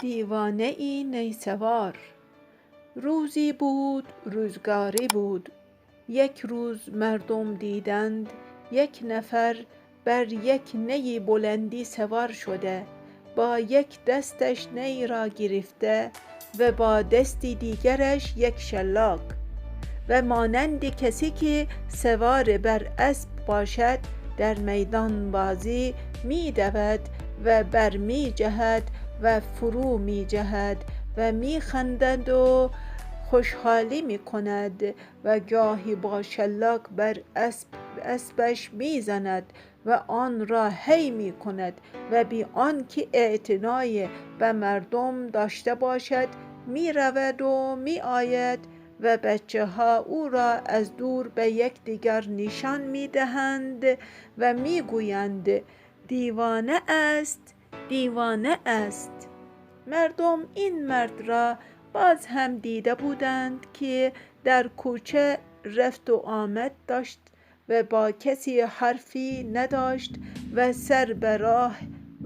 دیوانه ای نیسوار. روزی بود روزگاری بود. یک روز مردم دیدند یک نفر بر یک نی بلندی سوار شده. با یک دستش نی را گرفته و با دستی دیگرش یک شلاق. و مانند کسی که سوار بر اسب باشد در میدان بازی می دود و بر می جهد و فرو می جهد و می خندد و خوشحالی می کند و گاهی با شلاق بر اسب اسبش می زند و آن را هی می کند و بی آنکه اعتنای به مردم داشته باشد می رود و می آید و بچه ها او را از دور به یکدیگر نشان می دهند و می گویند دیوانه است دیوانه است. مردم این مرد را باز هم دیده بودند که در کوچه رفت و آمد داشت و با کسی حرفی نداشت و سر به راه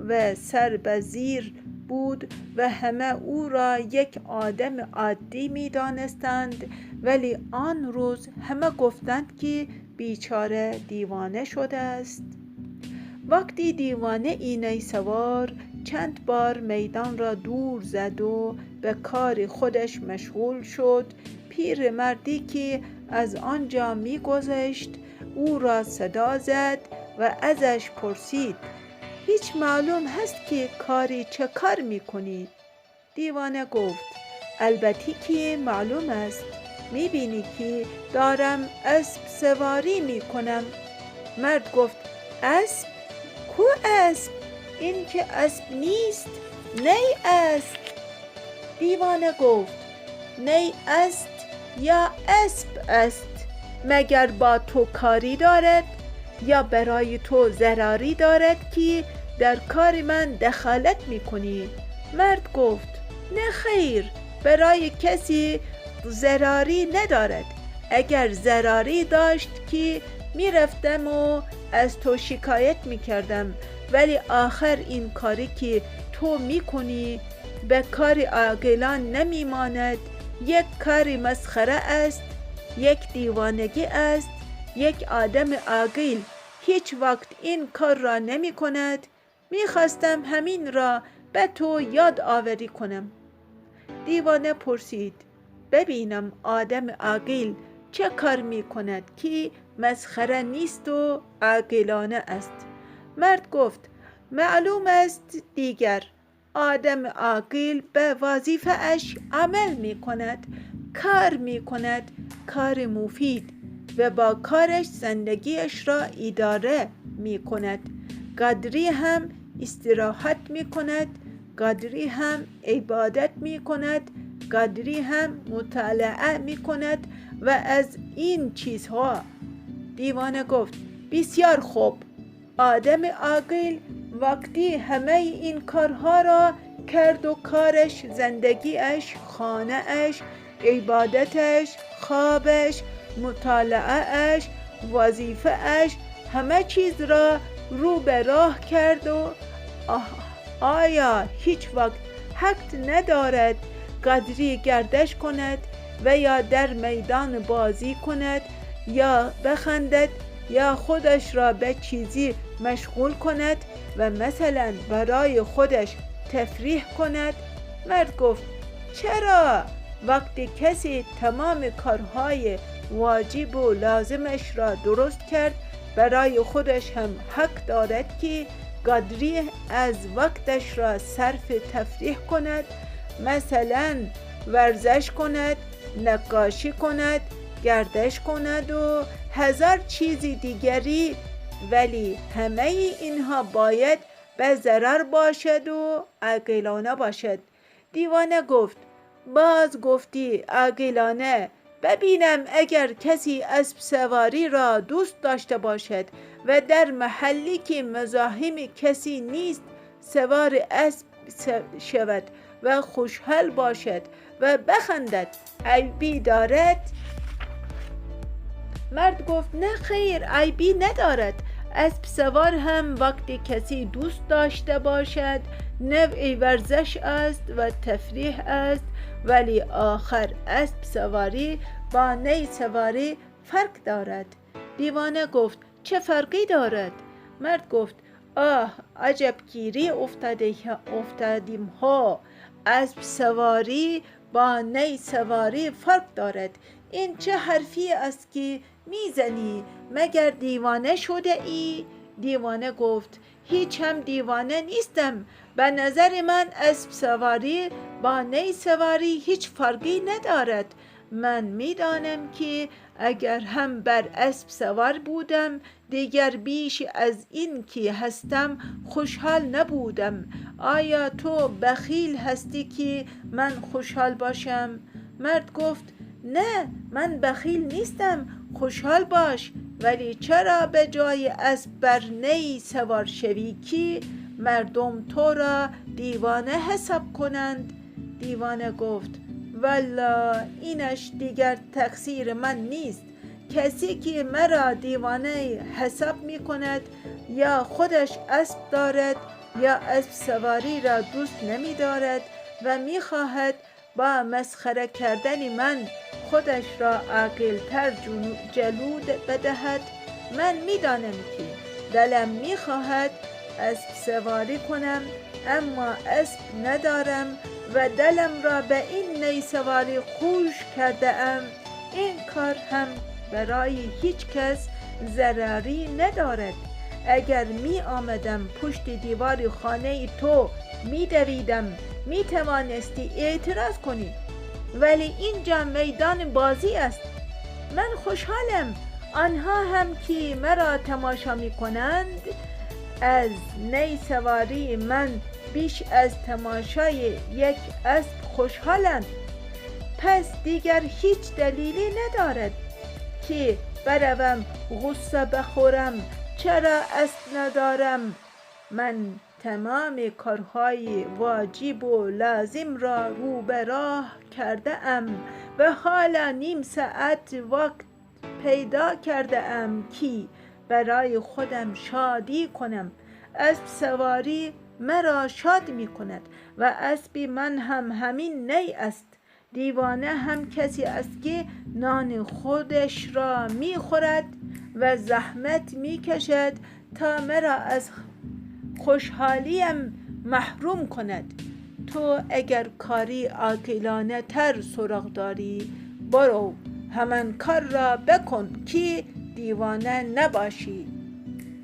و سر به زیر بود و همه او را یک آدم عادی می دانستند ولی آن روز همه گفتند که بیچاره دیوانه شده است. وقتی دیوانه اینه سوار چند بار میدان را دور زد و به کار خودش مشغول شد پیرمردی که از آنجا میگذشت او را صدا زد و ازش پرسید هیچ معلوم هست که کاری چه کار می‌کنی؟ دیوانه گفت البته که معلوم است. می‌بینی که دارم اسب سواری می‌کنم. مرد گفت اسب؟ اسب؟ این که اسب نیست نی است دیوانه گفت نی است یا اسب است. مگر با تو کاری دارد؟ یا برای تو ضراری دارد که در کار من دخالت می‌کنی؟ مرد گفت نه خیر برای کسی ضراری ندارد. اگر ضراری داشت که می‌رفتم و از تو شکایت می‌کردم ولی آخر این کاری که تو می‌کنی به کار عاقلان نمیماند. یک کار مسخره است یک دیوانگی است یک آدم عاقل هیچ وقت این کار را نمی کند می‌خواستم همین را به تو یاد آوری کنم. دیوانه پرسید ببینم آدم عاقل چه کار می کند که مسخره نیست و عاقلانه است؟ مرد گفت معلوم است دیگر. آدم عاقل به وظیفه اش عمل می کند کار می کند کار مفید و با کارش زندگیش را اداره می کند قدری هم استراحت می کند قدری هم عبادت می کند قدری هم مطالعه می کند و از این چیزها دیوانه گفت بسیار خوب آدم عاقل وقتی همه این کارها را کرد و کارش زندگیش خانهاش عبادتش خوابش مطالعهش وظیفهاش همه چیز را رو به راه کرد و آیا هیچ وقت حق ندارد قدری گردش کند؟ و یا در میدان بازی کند یا بخندد یا خودش را به چیزی مشغول کند و مثلا برای خودش تفریح کند. مرد گفت چرا؟ وقتی کسی تمام کارهای واجب و لازمش را درست کرد برای خودش هم حق دارد که قدری از وقتش را صرف تفریح کند مثلا ورزش کند نقاشی کند گردش کند و هزار چیز دیگری ولی همه اینها باید به ضرر باشد و عقلانه باشد. دیوانه گفت باز گفتی عقلانه ببینم اگر کسی اسب سواری را دوست داشته باشد و در محلی که مزاحم کسی نیست سوار اسب شود و خوشحال باشد و بخندد. عیبی دارد مرد گفت نه خیر عیبی ندارد. اسب سوار هم وقتی کسی دوست داشته باشد نوعی ورزش است و تفریح است ولی آخر اسب سواری با نی سواری فرق دارد. دیوانه گفت چه فرقی دارد؟ مرد گفت آه عجب گیری افتادیم ها. اسب سواری با نی سواری فرق دارد. این چه حرفی است که می‌زنی؟ مگر دیوانه شده ای؟ دیوانه گفت هیچ هم دیوانه نیستم. به نظر من اسب سواری با نی سواری هیچ فرقی ندارد. من می‌دانم که اگر هم بر اسب سوار بودم دیگر بیش از این که هستم خوشحال نبودم. آیا تو بخیل هستی که من خوشحال باشم؟ مرد گفت نه من بخیل نیستم خوشحال باش. ولی چرا به جای اسب بر نی سوار شوی که مردم تو را دیوانه حساب کنند؟ دیوانه گفت والا اینش دیگر تقصیر من نیست. کسی که مرا دیوانه حساب می کند یا خودش اسب دارد یا اسب سواری را دوست نمی دارد و می خواهد با مسخره کردن من خودش را عاقلتر جلود بدهد. من می‌دانم که دلم می‌خواهد اسب سواری کنم اما اسب ندارم. و دلم را به این نی سواری خوش کرده ام این کار هم برای هیچ کس ضرری ندارد. اگر می آمدم پشت دیوار خانه تو می دویدم می توانستی اعتراض کنی. ولی اینجا میدان بازی است. من خوشحالم. آنها هم که مرا تماشا می کنند از نی سواری من بیش از تماشای یک اسب خوشحالند پس دیگر هیچ دلیلی ندارد که بروم غصه بخورم. چرا اسب ندارم؟ من تمام کارهای واجب و لازم را رو به راه کرده ام و حالا نیم ساعت وقت پیدا کرده ام که برای خودم شادی کنم. اسب سواری مرا شاد می کند و اسب من هم همین نی است. دیوانه هم کسی است که نان خودش را می خورد و زحمت می کشد تا مرا از خوشحالیم محروم کند. تو اگر کاری عاقلانه تر سراغ داری برو همان کار را بکن که دیوانه نباشی.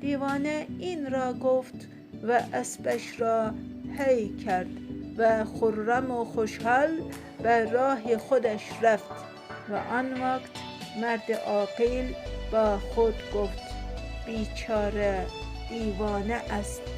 دیوانه این را گفت و اسبش را هی کرد و خرم و خوشحال به راه خودش رفت و آن وقت مرد عاقل با خود گفت بیچاره دیوانه است.